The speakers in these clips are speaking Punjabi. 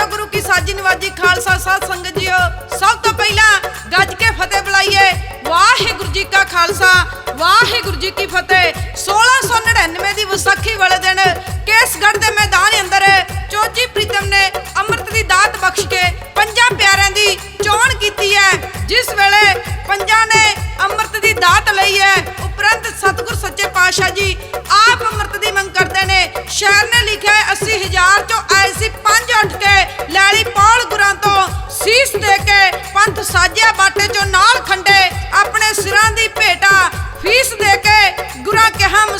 ਜੋ ਗੁਰੂ ਕੀ ਸਾਜੀ ਨਿਵਾਜੀ ਖਾਲਸਾ ਸਾਧ ਸੰਗਤ ਜੀਓ? ਸਭ ਤੋਂ ਪਹਿਲਾਂ ਗੱਜ ਕੇ ਫਤਿਹ ਬੁਲਾਈਏ। ਵਾਹਿਗੁਰੂ ਜੀ ਕਾ ਖਾਲਸਾ, ਵਾਹਿਗੁਰੂ ਜੀ ਕੀ ਫਤਿਹ।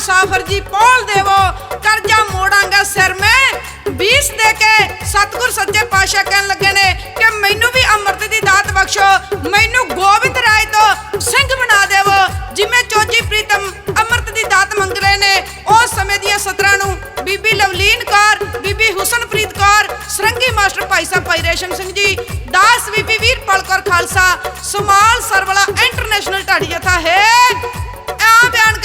ਮੁਸਾਫਰ ਜੀ ਪੌਲ ਦੇਵੋ, ਕਰਜ਼ਾ ਮੋੜਾਂਗਾ ਸਿਰ ਮੈਂ। 20 ਦੇ ਕੇ ਸਤਿਗੁਰ ਸੱਚੇ ਪਾਤਸ਼ਾਹ ਕਹਿਣ ਲੱਗੇ ਨੇ ਕਿ ਮੈਨੂੰ ਵੀ ਅੰਮ੍ਰਿਤ ਦੀ ਦਾਤ ਬਖਸ਼ੋ, ਮੈਨੂੰ ਗੋਬਿੰਦ ਰਾਏ ਤੋਂ ਸਿੰਘ ਬਣਾ ਦੇਵੋ। ਜਿਵੇਂ ਚੋਜੀ ਪ੍ਰੀਤਮ ਅੰਮ੍ਰਿਤ ਦੀ ਦਾਤ ਮੰਗ ਰਹੇ ਨੇ, ਉਸ ਸਮੇਂ ਦੀਆਂ ਸਤਰਾਂ ਨੂੰ ਬੀਬੀ ਲਵਲੀਨ ਕੌਰ, ਬੀਬੀ ਹੁਸਨਪ੍ਰੀਤ ਕੌਰ, ਸਰੰਗੀ ਮਾਸਟਰ ਭਾਈ ਸਾਹਿਬ, ਭਾਈ ਰੇਸ਼ਮ ਸਿੰਘ ਜੀ, ਦਾਸ ਬੀਬੀ ਵੀਰਪਾਲ ਕੌਰ ਖਾਲਸਾ, ਸਮਾਲ ਸਰਵਲਾ ਇੰਟਰਨੈਸ਼ਨਲ ਢਾਡੀ ਜਥਾ ਹੈ ਆ ਬਿਆਨ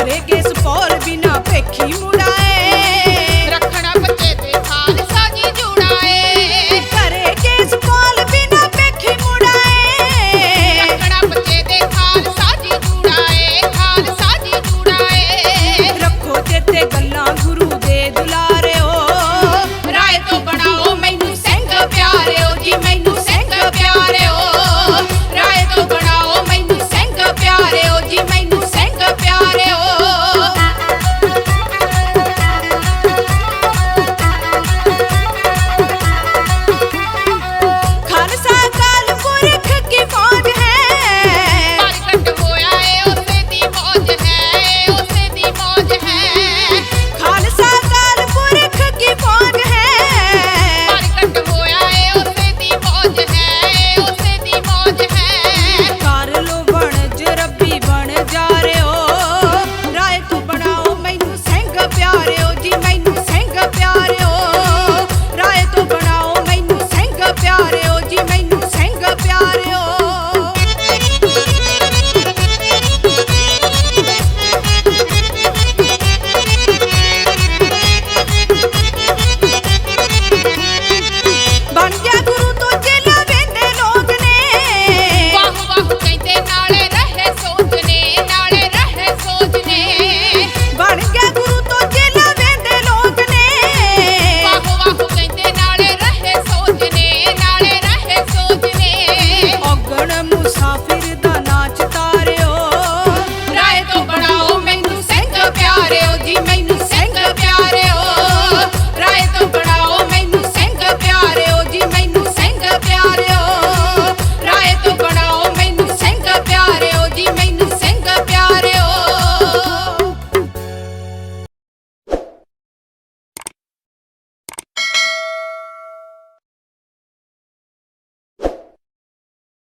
ਕਰੇਗੇ ਸਪੋਰ ਬਿਨਾ ਵੇਖੀ ਮੁੜਾਏ